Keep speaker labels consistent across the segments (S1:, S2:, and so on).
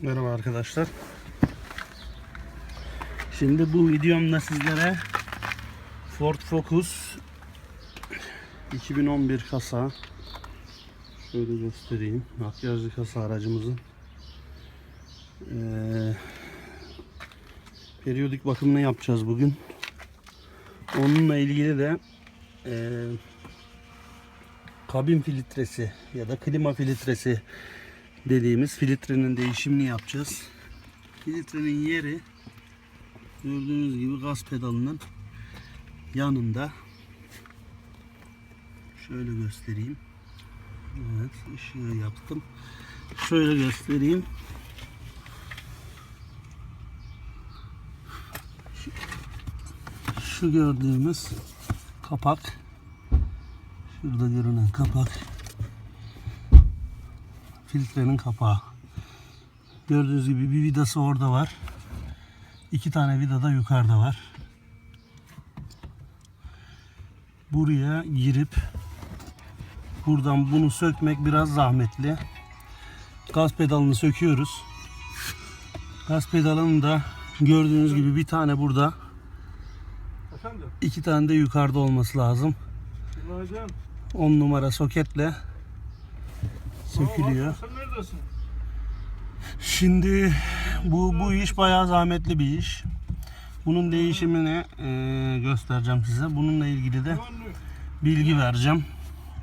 S1: Merhaba arkadaşlar. Şimdi bu videomda sizlere Ford Focus 2011 kasa şöyle göstereyim. Makyajlı kasa aracımızın eee, periyodik bakımını yapacağız bugün. Onunla ilgili de eee, kabin filtresi ya da klima filtresi dediğimiz filtrenin değişimini yapacağız. Filtrenin yeri gördüğünüz gibi gaz pedalının yanında. Şöyle göstereyim. Evet, ışığı yaptım. Şöyle göstereyim. Şu, gördüğümüz kapak. Şurada görünen kapak filtrenin kapağı. Gördüğünüz gibi bir vidası orada var. İki tane vida da yukarıda var. Buraya girip buradan bunu sökmek biraz zahmetli. Gaz pedalını söküyoruz. Gaz pedalının da gördüğünüz gibi bir tane burada, iki tane de yukarıda olması lazım.
S2: günaydın.
S1: 10 numara soketle sökülüyor.
S2: Aa, Sen neredesin?
S1: Şimdi bu bu iş bayağı zahmetli bir iş. Bunun değişimini eee, göstereceğim size. Bununla ilgili de bilgi vereceğim.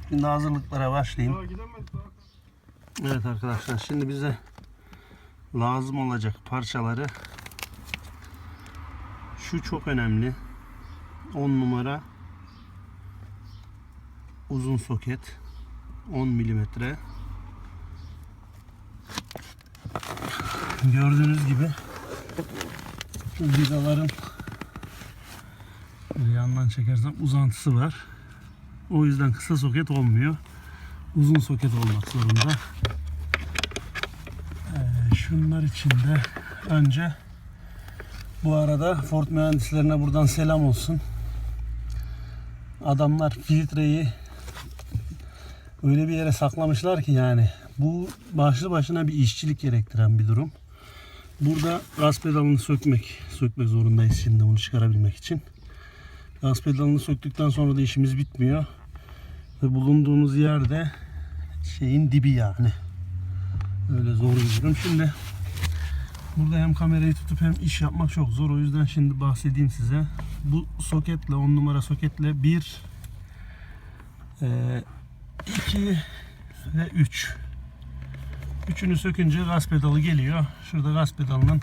S1: Şimdi hazırlıklara başlayayım. Evet arkadaşlar şimdi bize lazım olacak parçaları şu çok önemli. 10 numara uzun soket 10 milimetre. Gördüğünüz gibi şu vidaların yandan çekersem uzantısı var. O yüzden kısa soket olmuyor. Uzun soket olmak zorunda. Ee, şunlar için de önce bu arada Ford mühendislerine buradan selam olsun. Adamlar filtreyi öyle bir yere saklamışlar ki yani bu başlı başına bir işçilik gerektiren bir durum. Burada gaz pedalını sökmek, sökmek zorundayız şimdi bunu çıkarabilmek için. Gaz pedalını söktükten sonra da işimiz bitmiyor. Ve bulunduğumuz yerde şeyin dibi yani. Öyle zor bir. Şimdi burada hem kamerayı tutup hem iş yapmak çok zor. O yüzden şimdi bahsedeyim size. Bu soketle 10 numara soketle 1 2 ve 3 Üçünü sökünce gaz pedalı geliyor. Şurada gaz pedalının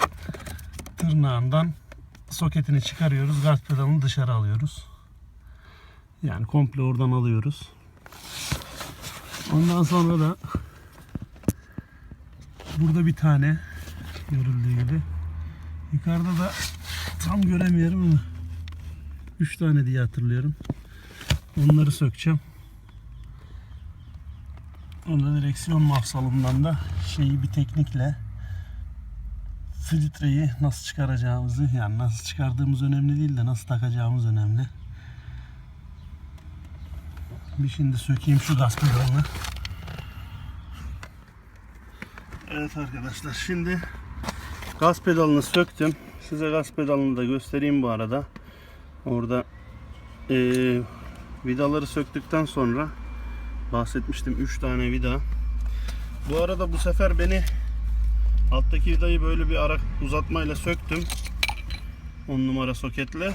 S1: tırnağından soketini çıkarıyoruz. Gaz pedalını dışarı alıyoruz. Yani komple oradan alıyoruz. Ondan sonra da burada bir tane görüldüğü gibi yukarıda da tam göremiyorum ama 3 tane diye hatırlıyorum. Onları sökeceğim. Orada direksiyon mafsalından da şeyi bir teknikle filtreyi nasıl çıkaracağımızı yani nasıl çıkardığımız önemli değil de nasıl takacağımız önemli. Bir şimdi sökeyim şu gaz pedalını. Evet arkadaşlar şimdi gaz pedalını söktüm. Size gaz pedalını da göstereyim bu arada. Orada eee, vidaları söktükten sonra bahsetmiştim 3 tane vida. Bu arada bu sefer beni alttaki vidayı böyle bir ara uzatmayla söktüm. 10 numara soketle.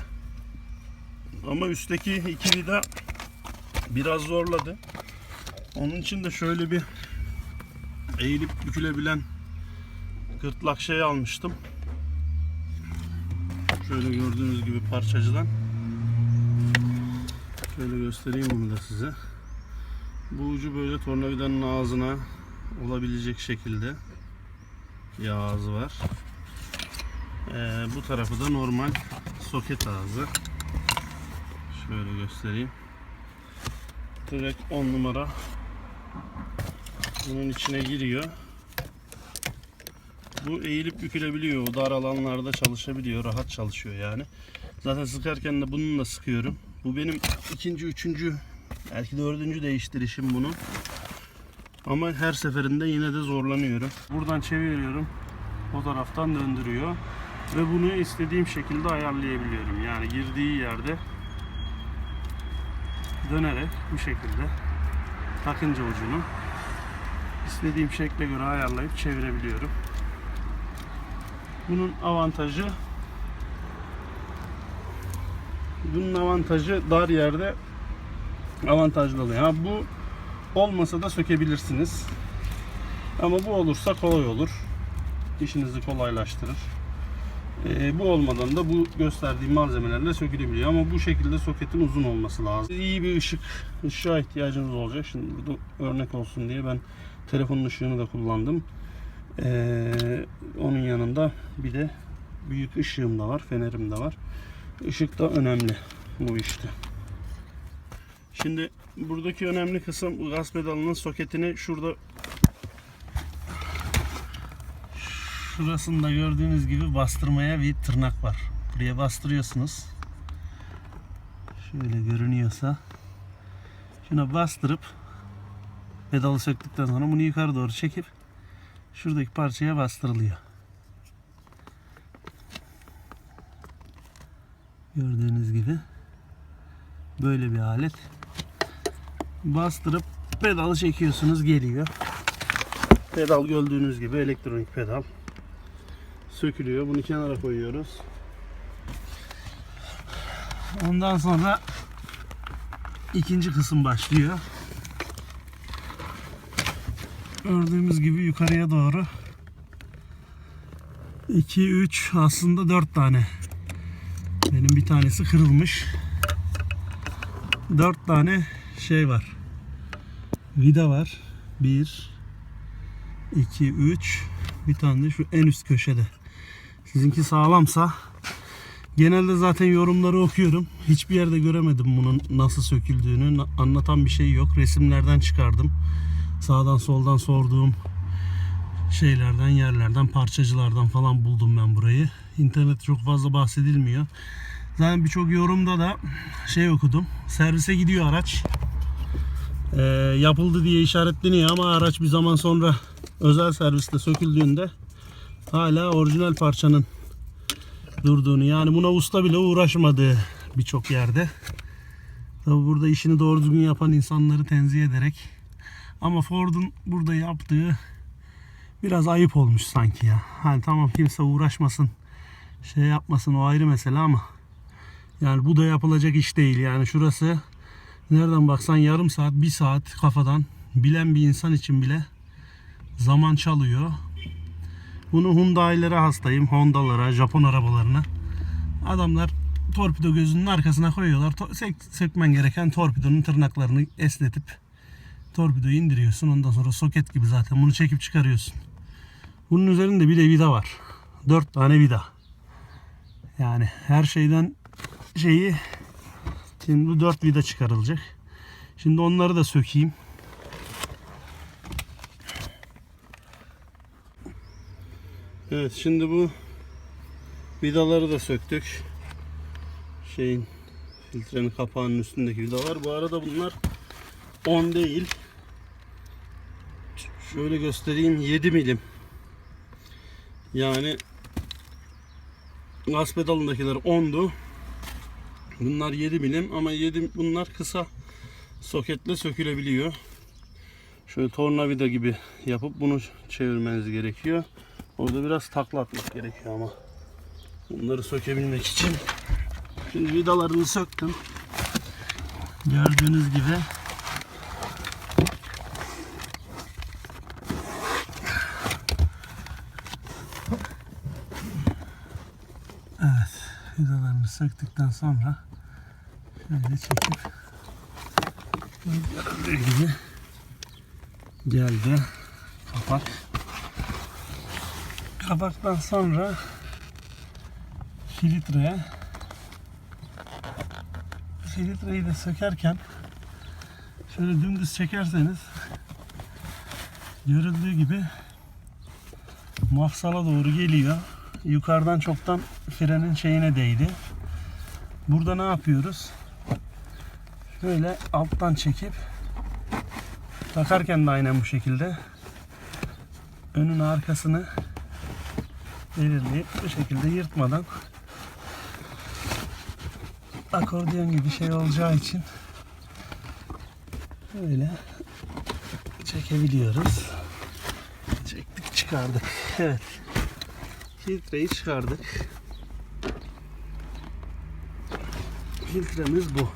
S1: Ama üstteki iki vida biraz zorladı. Onun için de şöyle bir eğilip bükülebilen gırtlak şey almıştım. Şöyle gördüğünüz gibi parçacıdan. Şöyle göstereyim bunu da size. Bu ucu böyle tornavidanın ağzına olabilecek şekilde bir ağzı var. Ee, bu tarafı da normal soket ağzı. Şöyle göstereyim. Direkt 10 numara bunun içine giriyor. Bu eğilip bükülebiliyor. O dar alanlarda çalışabiliyor. Rahat çalışıyor yani. Zaten sıkarken de bununla sıkıyorum. Bu benim ikinci, üçüncü, belki dördüncü değiştirişim bunu. Ama her seferinde yine de zorlanıyorum. Buradan çeviriyorum. o taraftan döndürüyor. Ve bunu istediğim şekilde ayarlayabiliyorum. Yani girdiği yerde dönerek bu şekilde takınca ucunu istediğim şekle göre ayarlayıp çevirebiliyorum. Bunun avantajı bunun avantajı dar yerde avantajlı oluyor. Ha, bu olmasa da sökebilirsiniz. Ama bu olursa kolay olur. İşinizi kolaylaştırır. Ee, bu olmadan da bu gösterdiğim malzemelerle sökülebiliyor. Ama bu şekilde soketin uzun olması lazım. İyi bir ışık, ışığa ihtiyacınız olacak. Şimdi burada örnek olsun diye ben telefonun ışığını da kullandım. Ee, onun yanında bir de büyük ışığım da var, fenerim de var. Işık da önemli bu işte. Şimdi buradaki önemli kısım gaz pedalının soketini şurada şurasında gördüğünüz gibi bastırmaya bir tırnak var. Buraya bastırıyorsunuz. Şöyle görünüyorsa şuna bastırıp pedalı söktükten sonra bunu yukarı doğru çekip şuradaki parçaya bastırılıyor. Gördüğünüz gibi böyle bir alet. Bastırıp pedalı çekiyorsunuz geliyor. Pedal gördüğünüz gibi elektronik pedal. Sökülüyor. Bunu kenara koyuyoruz. Ondan sonra ikinci kısım başlıyor. Gördüğümüz gibi yukarıya doğru 2 3 aslında 4 tane. Benim bir tanesi kırılmış. 4 tane şey var. Vida var. 1 2 3 bir tane de şu en üst köşede. Sizinki sağlamsa genelde zaten yorumları okuyorum. Hiçbir yerde göremedim bunun nasıl söküldüğünü. Anlatan bir şey yok. Resimlerden çıkardım. Sağdan soldan sorduğum şeylerden, yerlerden, parçacılardan falan buldum ben burayı. İnternette çok fazla bahsedilmiyor. Zaten birçok yorumda da şey okudum. Servise gidiyor araç. Ee, yapıldı diye işaretleniyor ama araç bir zaman sonra özel serviste söküldüğünde hala orijinal parçanın durduğunu yani buna usta bile uğraşmadığı birçok yerde. Tabi burada işini doğru düzgün yapan insanları tenzih ederek ama Ford'un burada yaptığı biraz ayıp olmuş sanki ya. Hani tamam kimse uğraşmasın şey yapmasın o ayrı mesele ama yani bu da yapılacak iş değil yani şurası nereden baksan yarım saat bir saat kafadan bilen bir insan için bile zaman çalıyor. Bunu Hyundai'lere hastayım. Honda'lara, Japon arabalarına. Adamlar torpido gözünün arkasına koyuyorlar. Sek- sökmen gereken torpidonun tırnaklarını esnetip torpidoyu indiriyorsun. Ondan sonra soket gibi zaten bunu çekip çıkarıyorsun. Bunun üzerinde bir de vida var. 4 tane vida. Yani her şeyden şeyi şimdi bu 4 vida çıkarılacak. Şimdi onları da sökeyim. Evet şimdi bu vidaları da söktük. Şeyin filtrenin kapağının üstündeki vidalar. Bu arada bunlar 10 değil. Şöyle göstereyim 7 milim. Yani gaz pedalındakiler 10'du. Bunlar 7 milim ama 7 bunlar kısa soketle sökülebiliyor. Şöyle tornavida gibi yapıp bunu çevirmeniz gerekiyor. Orada biraz takla atmak gerekiyor ama. Bunları sökebilmek için. Şimdi vidalarını söktüm. Gördüğünüz gibi. Evet. Vidalarını söktükten sonra şöyle çekip gördüğünüz gibi geldi kapak. Kapaktan sonra filtre filtreyi de sökerken şöyle dümdüz çekerseniz görüldüğü gibi mafsala doğru geliyor. Yukarıdan çoktan frenin şeyine değdi. Burada ne yapıyoruz? Şöyle alttan çekip takarken de aynen bu şekilde önün arkasını belirleyip bu şekilde yırtmadan akordeon gibi şey olacağı için böyle çekebiliyoruz. Çektik çıkardık. Evet. Filtreyi çıkardık. Filtremiz bu.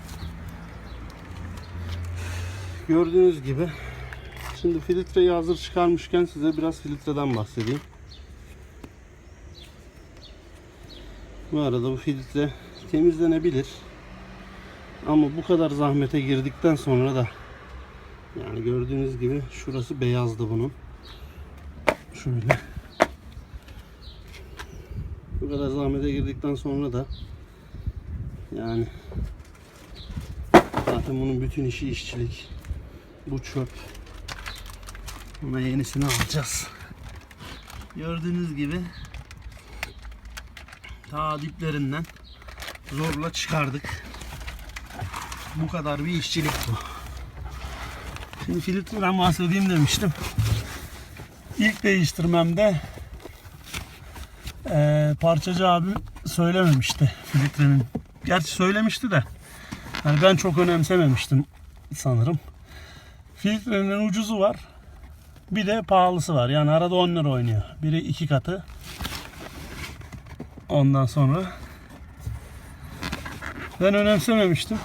S1: Gördüğünüz gibi şimdi filtreyi hazır çıkarmışken size biraz filtreden bahsedeyim. Bu arada bu filtre temizlenebilir. Ama bu kadar zahmete girdikten sonra da yani gördüğünüz gibi şurası beyazdı bunun. Şöyle. Bu kadar zahmete girdikten sonra da yani zaten bunun bütün işi işçilik. Bu çöp. Buna yenisini alacağız. Gördüğünüz gibi ta diplerinden zorla çıkardık. Bu kadar bir işçilik bu. Şimdi filtreden bahsedeyim demiştim. İlk değiştirmemde eee parçacı abi söylememişti filtrenin. Gerçi söylemişti de yani ben çok önemsememiştim sanırım. Filtrenin ucuzu var. Bir de pahalısı var. Yani arada 10 lira oynuyor. Biri iki katı. Ondan sonra ben önemsememiştim.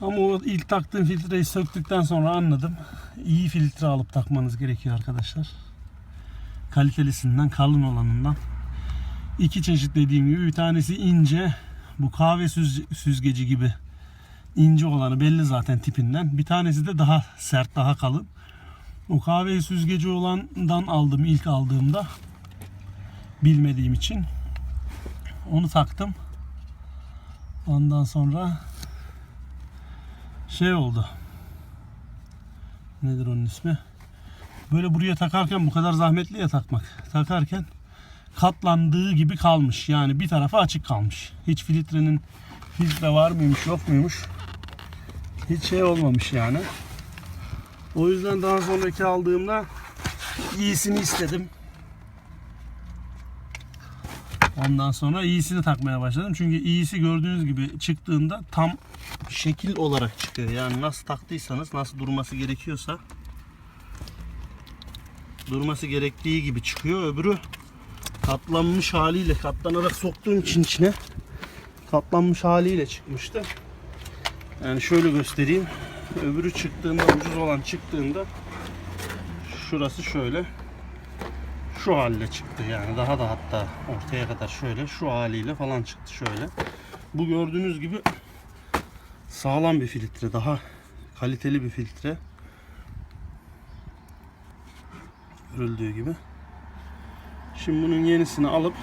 S1: Ama o ilk taktığım filtreyi söktükten sonra anladım. İyi filtre alıp takmanız gerekiyor arkadaşlar. Kalitelisinden, kalın olanından. İki çeşit dediğim gibi bir tanesi ince. Bu kahve süz- süzgeci gibi ince olanı belli zaten tipinden. Bir tanesi de daha sert, daha kalın. O kahve süzgeci olandan aldım ilk aldığımda. Bilmediğim için. Onu taktım. Ondan sonra şey oldu. Nedir onun ismi? Böyle buraya takarken bu kadar zahmetli ya takmak. Takarken katlandığı gibi kalmış. Yani bir tarafı açık kalmış. Hiç filtrenin filtre var mıymış yok muymuş. Hiç şey olmamış yani. O yüzden daha sonraki aldığımda iyisini istedim. Ondan sonra iyisini takmaya başladım. Çünkü iyisi gördüğünüz gibi çıktığında tam şekil olarak çıkıyor. Yani nasıl taktıysanız, nasıl durması gerekiyorsa durması gerektiği gibi çıkıyor. Öbürü katlanmış haliyle, katlanarak soktuğum için içine katlanmış haliyle çıkmıştı. Yani şöyle göstereyim. Öbürü çıktığında, ucuz olan çıktığında şurası şöyle şu halde çıktı yani daha da hatta ortaya kadar şöyle şu haliyle falan çıktı şöyle. Bu gördüğünüz gibi sağlam bir filtre daha kaliteli bir filtre. Görüldüğü gibi. Şimdi bunun yenisini alıp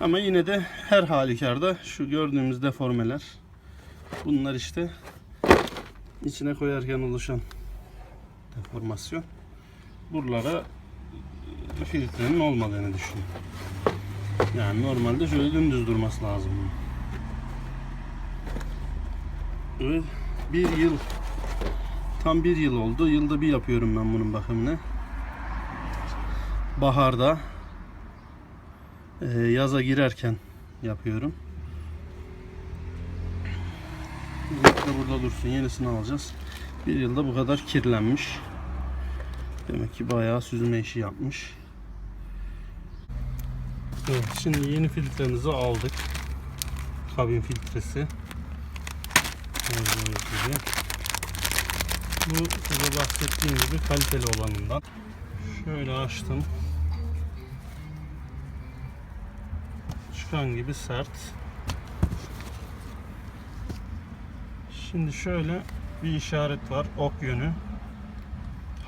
S1: ama yine de her halükarda şu gördüğümüz deformeler bunlar işte içine koyarken oluşan deformasyon. Buralara filtrenin olmadığını düşünüyorum. Yani normalde şöyle dümdüz durması lazım. Evet, bir yıl tam bir yıl oldu. Yılda bir yapıyorum ben bunun bakımını. Baharda yaza girerken yapıyorum. Bekle burada dursun. Yenisini alacağız. Bir yılda bu kadar kirlenmiş. Demek ki bayağı süzme işi yapmış. Evet, şimdi yeni filtremizi aldık. Kabin filtresi. Bu size bahsettiğim gibi kaliteli olanından. Şöyle açtım. Çıkan gibi sert. Şimdi şöyle bir işaret var. Ok yönü.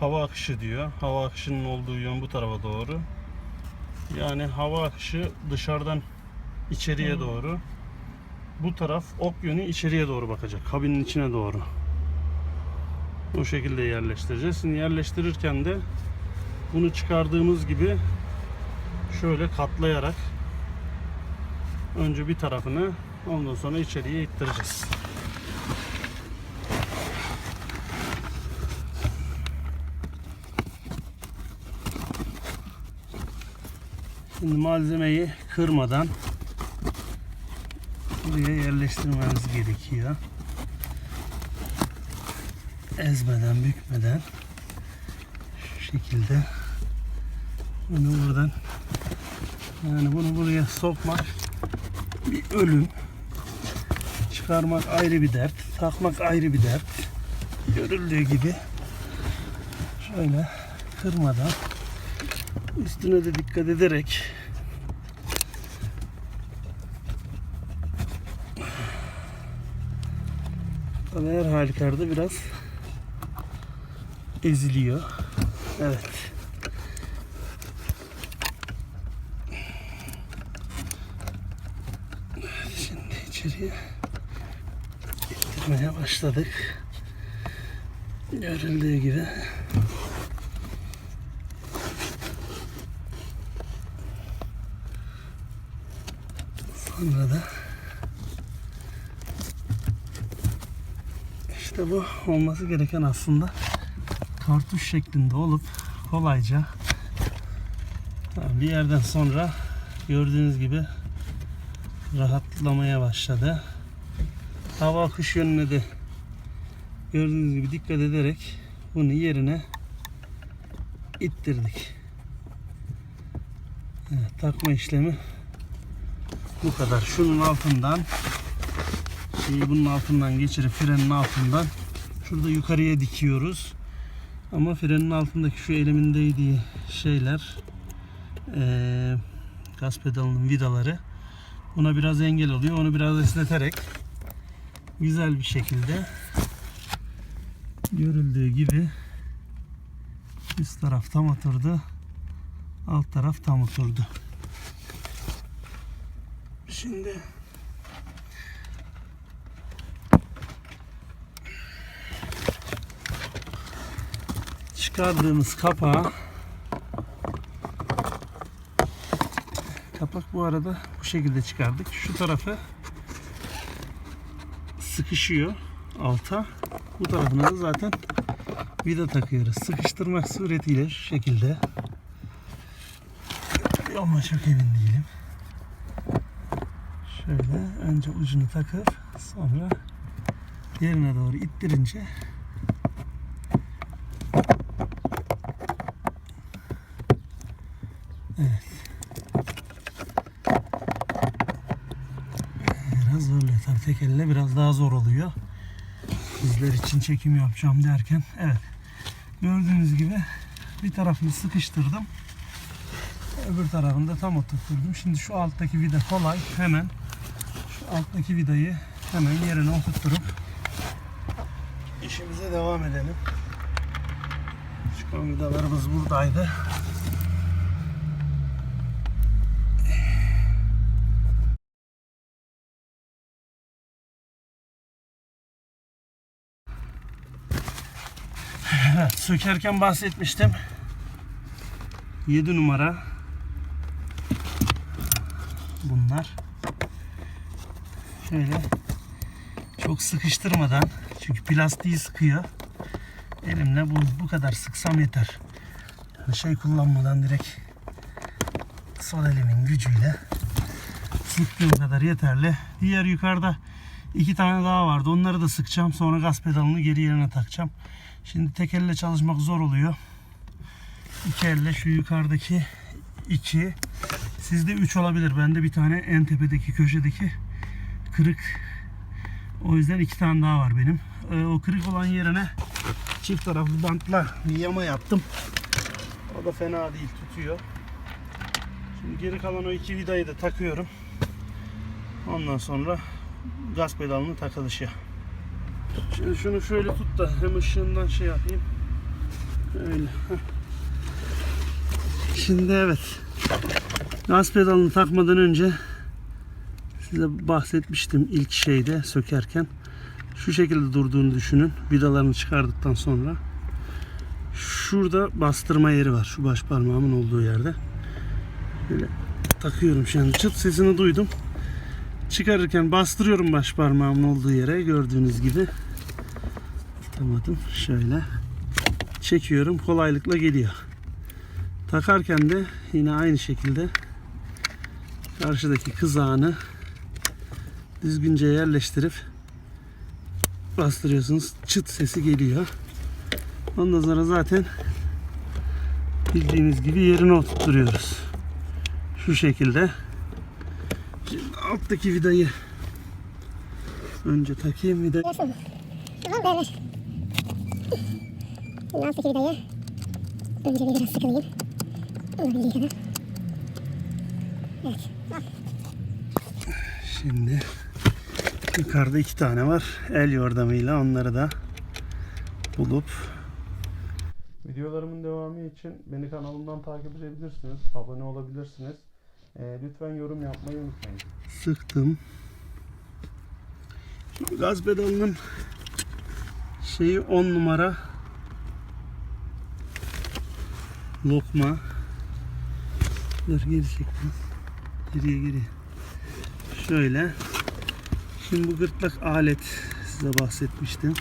S1: Hava akışı diyor. Hava akışının olduğu yön bu tarafa doğru. Yani hava akışı dışarıdan içeriye doğru. Bu taraf ok yönü içeriye doğru bakacak. Kabinin içine doğru. Bu şekilde yerleştireceğiz. Şimdi yerleştirirken de bunu çıkardığımız gibi şöyle katlayarak önce bir tarafını ondan sonra içeriye ittireceğiz. Şimdi malzemeyi kırmadan buraya yerleştirmemiz gerekiyor. Ezmeden, bükmeden şu şekilde bunu buradan yani bunu buraya sokmak bir ölüm. Çıkarmak ayrı bir dert. Takmak ayrı bir dert. Görüldüğü gibi şöyle kırmadan üstüne de dikkat ederek Tabii her halükarda biraz eziliyor. Evet. Şimdi içeriye ittirmeye başladık. Görüldüğü gibi. Sonra da işte bu olması gereken aslında kartuş şeklinde olup kolayca bir yerden sonra gördüğünüz gibi rahatlamaya başladı. Hava akış yönüne de gördüğünüz gibi dikkat ederek bunu yerine ittirdik. Evet, takma işlemi bu kadar. Şunun altından şeyi bunun altından geçirip frenin altından şurada yukarıya dikiyoruz. Ama frenin altındaki şu elimin değdiği şeyler eee gaz pedalının vidaları buna biraz engel oluyor. Onu biraz esneterek güzel bir şekilde görüldüğü gibi üst taraf tam oturdu. Alt taraf tam oturdu. Şimdi çıkardığımız kapağı kapak bu arada bu şekilde çıkardık. Şu tarafı sıkışıyor alta. Bu tarafına da zaten vida takıyoruz. Sıkıştırmak suretiyle şu şekilde ama çok emin değilim. Şöyle önce ucunu takıp sonra yerine doğru ittirince Biraz zorluyor tabii tek elle biraz daha zor oluyor. Sizler için çekim yapacağım derken evet gördüğünüz gibi bir tarafını sıkıştırdım. Öbür tarafını da tam oturtturdum. Şimdi şu alttaki vida kolay. Hemen şu alttaki vidayı hemen yerine oturtturup işimize devam edelim. Çıkan vidalarımız buradaydı. Evet, sökerken bahsetmiştim. 7 numara bunlar. Şöyle çok sıkıştırmadan çünkü plastiği sıkıyor. Elimle bu, bu kadar sıksam yeter. Yani şey kullanmadan direkt sol elimin gücüyle sıktığım kadar yeterli. Diğer yukarıda iki tane daha vardı. Onları da sıkacağım. Sonra gaz pedalını geri yerine takacağım. Şimdi tek elle çalışmak zor oluyor. İki elle şu yukarıdaki iki. Sizde üç olabilir. Bende bir tane en tepedeki köşedeki kırık. O yüzden iki tane daha var benim. Ee, o kırık olan yerine çift taraflı bantla bir yama yaptım. O da fena değil tutuyor. Şimdi geri kalan o iki vidayı da takıyorum. Ondan sonra gaz pedalının takılışı. Şimdi şunu şöyle tut da hem ışığından şey yapayım. Öyle. Şimdi evet. Gaz pedalını takmadan önce size bahsetmiştim ilk şeyde sökerken. Şu şekilde durduğunu düşünün. Vidalarını çıkardıktan sonra. Şurada bastırma yeri var. Şu baş parmağımın olduğu yerde. Böyle takıyorum şimdi. Çıt sesini duydum. Çıkarırken bastırıyorum baş parmağımın olduğu yere gördüğünüz gibi. Tutamadım. Şöyle çekiyorum. Kolaylıkla geliyor. Takarken de yine aynı şekilde karşıdaki kızağını düzgünce yerleştirip bastırıyorsunuz. Çıt sesi geliyor. Ondan sonra zaten bildiğiniz gibi yerine oturtuyoruz. Şu şekilde. Şimdi alttaki vidayı önce takayım vidayı.
S3: Tamam ver alttaki vidayı önce bir biraz sıkılayım. Olabildiği kadar. Evet. Al.
S1: Şimdi yukarıda iki tane var. El yordamıyla onları da bulup Videolarımın devamı için beni kanalımdan takip edebilirsiniz. Abone olabilirsiniz. Ee, lütfen yorum yapmayı unutmayın. Sıktım. Şimdi gaz pedalının şeyi 10 numara lokma. Dur geri çektim. Geriye geriye. Şöyle. Şimdi bu gırtlak alet size bahsetmiştim.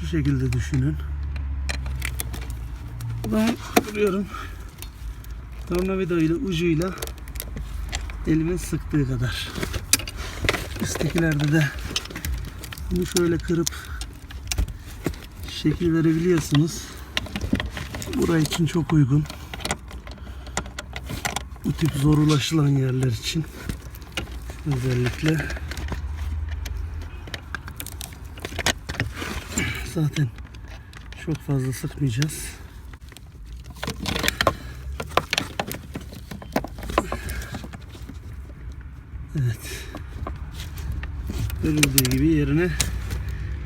S1: Şu şekilde düşünün. Ben vuruyorum. Tornavida ile ucuyla elimin sıktığı kadar. Üsttekilerde de bunu şöyle kırıp şekil verebiliyorsunuz. Buraya için çok uygun. Bu tip zor ulaşılan yerler için özellikle zaten çok fazla sıkmayacağız. Evet. Görüldüğü gibi yerine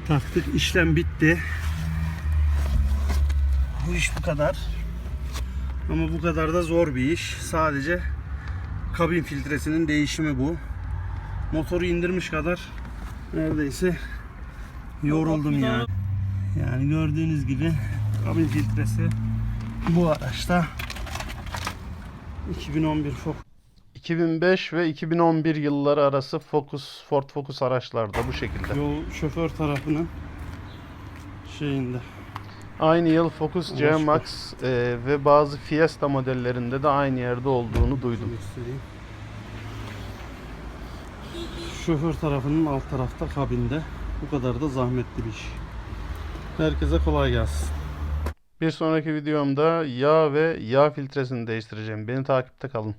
S1: taktık. İşlem bitti. İş bu kadar. Ama bu kadar da zor bir iş. Sadece kabin filtresinin değişimi bu. Motoru indirmiş kadar neredeyse yoruldum yani. Yani gördüğünüz gibi kabin filtresi bu araçta 2011 Focus 2005 ve 2011 yılları arası Focus Ford Focus araçlarda bu şekilde. Yol şoför tarafının şeyinde. Aynı yıl Focus C. Max e, ve bazı Fiesta modellerinde de aynı yerde olduğunu duydum. Şoför tarafının alt tarafta kabinde. Bu kadar da zahmetli bir iş. Herkese kolay gelsin. Bir sonraki videomda yağ ve yağ filtresini değiştireceğim. Beni takipte kalın.